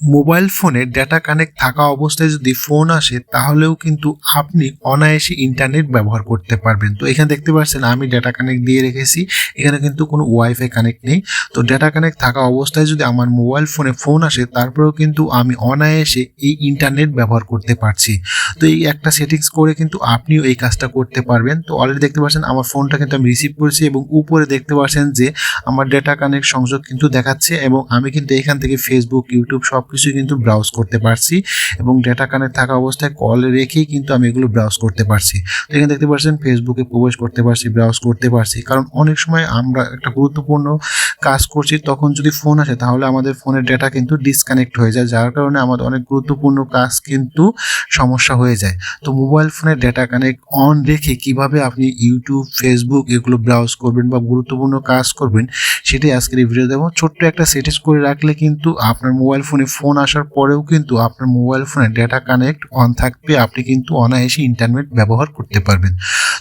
Mobile ফোনে data connect থাকা অবস্থায় যদি ফোন আসে, তাহলেও কিন্তু আপনি অনায়াসে ইন্টারনেট ব্যবহার করতে পারবেন। তো এখানে দেখতে পাচ্ছেন, আমি ডেটা কানেক্ট দিয়ে রেখেছি। এখানে কিন্তু কোনো ওয়াইফাই কানেক্ট নেই। তো ডেটা কানেক্ট থাকা অবস্থায় যদি আমার মোবাইল ফোনে ফোন আসে, তারপরেও কিন্তু আমি অনায়াসে এই ইন্টারনেট ব্যবহার করতে পারছি। তো এই একটা সেটিংস করে কিন্তু আপনিও এই কাজটা করতে পারবেন। তো অলরেডি দেখতে পাচ্ছেন, আমার ফোনটা কিন্তু আমি রিসিভ করেছি এবং উপরে দেখতে পাচ্ছেন যে, আমার ডেটা কানেক্ট সংযোগ কিন্তু দেখাচ্ছে এবং আমি কিন্তু এখান থেকে ফেসবুক ইউটিউব সব কিছু কিন্তু ব্রাউজ করতে পারছি এবং ডেটা কানেক্ট থাকা অবস্থায় কল রেখেই কিন্তু আমি এগুলো ব্রাউজ করতে পারছি। তো এখানে দেখতে পাচ্ছেন ফেসবুকে প্রবেশ করতে পারছি ব্রাউজ করতে পারছি। কারণ অনেক সময় আমরা একটা গুরুত্বপূর্ণ কাজ করছি, তখন যদি ফোন আসে তাহলে আমাদের ফোনের ডেটা কিন্তু ডিসকানেক্ট হয়ে যায়, যার কারণে আমাদের অনেক গুরুত্বপূর্ণ কাজ কিন্তু সমস্যা হয়ে যায়। তো মোবাইল ফোনের ডেটা কানেক্ট অন রেখে কীভাবে আপনি ইউটিউব ফেসবুক এগুলো ব্রাউজ করবেন বা গুরুত্বপূর্ণ কাজ করবেন, সেটাই আজকের এই ভিডিও দেবো। ছোট্ট একটা সেটিংস করে রাখলে কিন্তু আপনার মোবাইল ফোনে ফোন আসার পরেও কিন্তু আপনার মোবাইল ফোনে ডেটা কানেক্ট অন থাকবে, আপনি কিন্তু অনায়াসে ইন্টারনেট ব্যবহার করতে পারবেন।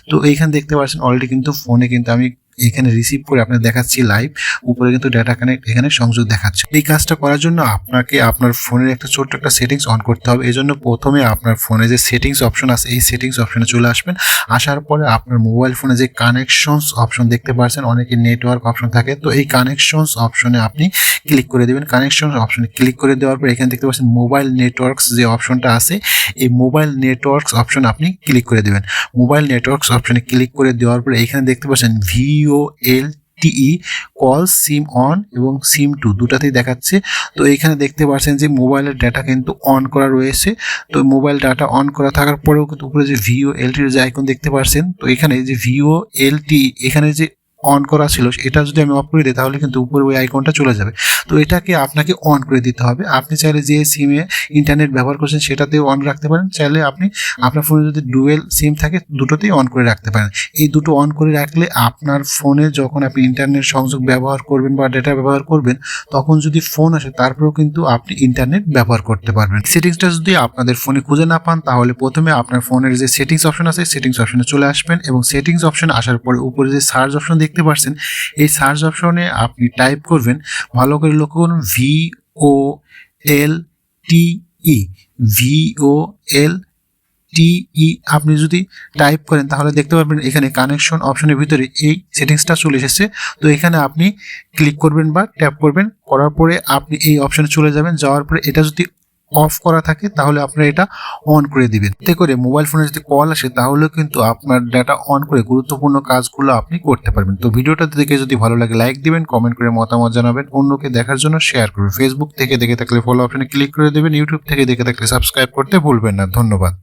তো এইখানে দেখতে পাচ্ছেন অলরেডি কিন্তু ফোনে কিন্তু আমি এখানে রিসিভ করে আপনার দেখাচ্ছি লাইভ উপরে কিন্তু ডাটা কানেক্ট এখানে সংযোগ দেখাচ্ছে। এই কাজটা করার জন্য আপনাকে আপনার ফোনের একটা ছোট্ট একটা সেটিংস অন করতে হবে। এই জন্য প্রথমে আপনার ফোনে যে সেটিংস অপশন আছে, এই সেটিংস অপশনে চলে আসবেন। আসার পরে আপনার মোবাইল ফোনে যে কানেকশনস অপশন দেখতে পাচ্ছেন অনেকে নেটওয়ার্ক অপশন থাকে। তো এই কানেকশনস অপশনে আপনি ক্লিক করে দেবেন। কানেকশন অপশনে ক্লিক করে দেওয়ার পর এখানে দেখতে পাচ্ছেন মোবাইল নেটওয়ার্কস যে অপশনটা আছে, এই মোবাইল নেটওয়ার্কস অপশন আপনি ক্লিক করে দেবেন। মোবাইল নেটওয়ার্কস অপশনে ক্লিক করে দেওয়ার পরে এখানে দেখতে পাচ্ছেন ভিও এল টিই কল সিম অন এবং সিম টু দুটাতেই দেখাচ্ছে। তো এখানে দেখতে পাচ্ছেন যে মোবাইলের ডাটা কিন্তু অন করা রয়েছে। তো মোবাইল ডাটা অন করা থাকার পরেও কিন্তু উপরে যে ভিও এলটির যে আইকন দেখতে পাচ্ছেন, তো এখানে যে ভিও এলটি এখানে যে অন করা ছিল, এটা যদি আমি অফ করে দিই, তাহলে কিন্তু উপরে ওই আইকনটা চলে যাবে। তো এটাকে আপনাকে অন করে দিতে হবে। আপনি চাইলে যে সিমে ইন্টারনেট ব্যবহার করছেন, সেটাতেও অন রাখতে পারেন। চাইলে আপনি, আপনার ফোনে যদি ডুয়েল সিম থাকে, দুটোতেই অন করে রাখতে পারেন। এই দুটো অন করে রাখলে আপনার ফোনে যখন আপনি ইন্টারনেট সংযোগ ব্যবহার করবেন বা ডেটা ব্যবহার করবেন, তখন যদি ফোন আসে, তারপরেও কিন্তু আপনি ইন্টারনেট ব্যবহার করতে পারবেন। সেটিংসটা যদি আপনাদের ফোনে খুঁজে না পান, তাহলে প্রথমে আপনার ফোনের যে সেটিংস অপশন আছে সেটিংস অপশনে চলে আসবেন এবং সেটিংস অপশন আসার পরে উপরে যে সার্চ অপশন দেখতে পাচ্ছেন এই সার্চ অপশনে আপনি টাইপ করবেন, ভালো করে লক্ষ্য করুন ভি ও এল টি ই ভি ও এল টিই আপনি যদি টাইপ করেন তাহলে দেখতে পারবেন এখানে কানেকশন অপশনের ভিতরে এই সেটিংসটা চলে এসেছে। তো এখানে আপনি ক্লিক করবেন বা ট্যাপ করবেন, করার পরে আপনি এই অপশনে চলে যাবেন। যাওয়ার পরে এটা যদি অফ করা থাকে, তাহলে আপনি এটা অন করে দিবেন। এতে করে মোবাইল ফোনে যদি কল আসে, তাহলেও কিন্তু আপনার ডাটা অন করে গুরুত্বপূর্ণ কাজগুলো আপনি করতে পারবেন। তো ভিডিওটা দেখে যদি ভালো লাগে লাইক দিবেন কমেন্ট করে মতামত জানাবেন। অন্যকে দেখার জন্য শেয়ার করবেন। ফেসবুক থেকে দেখে থাকলে ফলো অপশনে ক্লিক করে দেবেন ইউটিউব থেকে দেখে থাকলে সাবস্ক্রাইব করতে ভুলবেন না। ধন্যবাদ।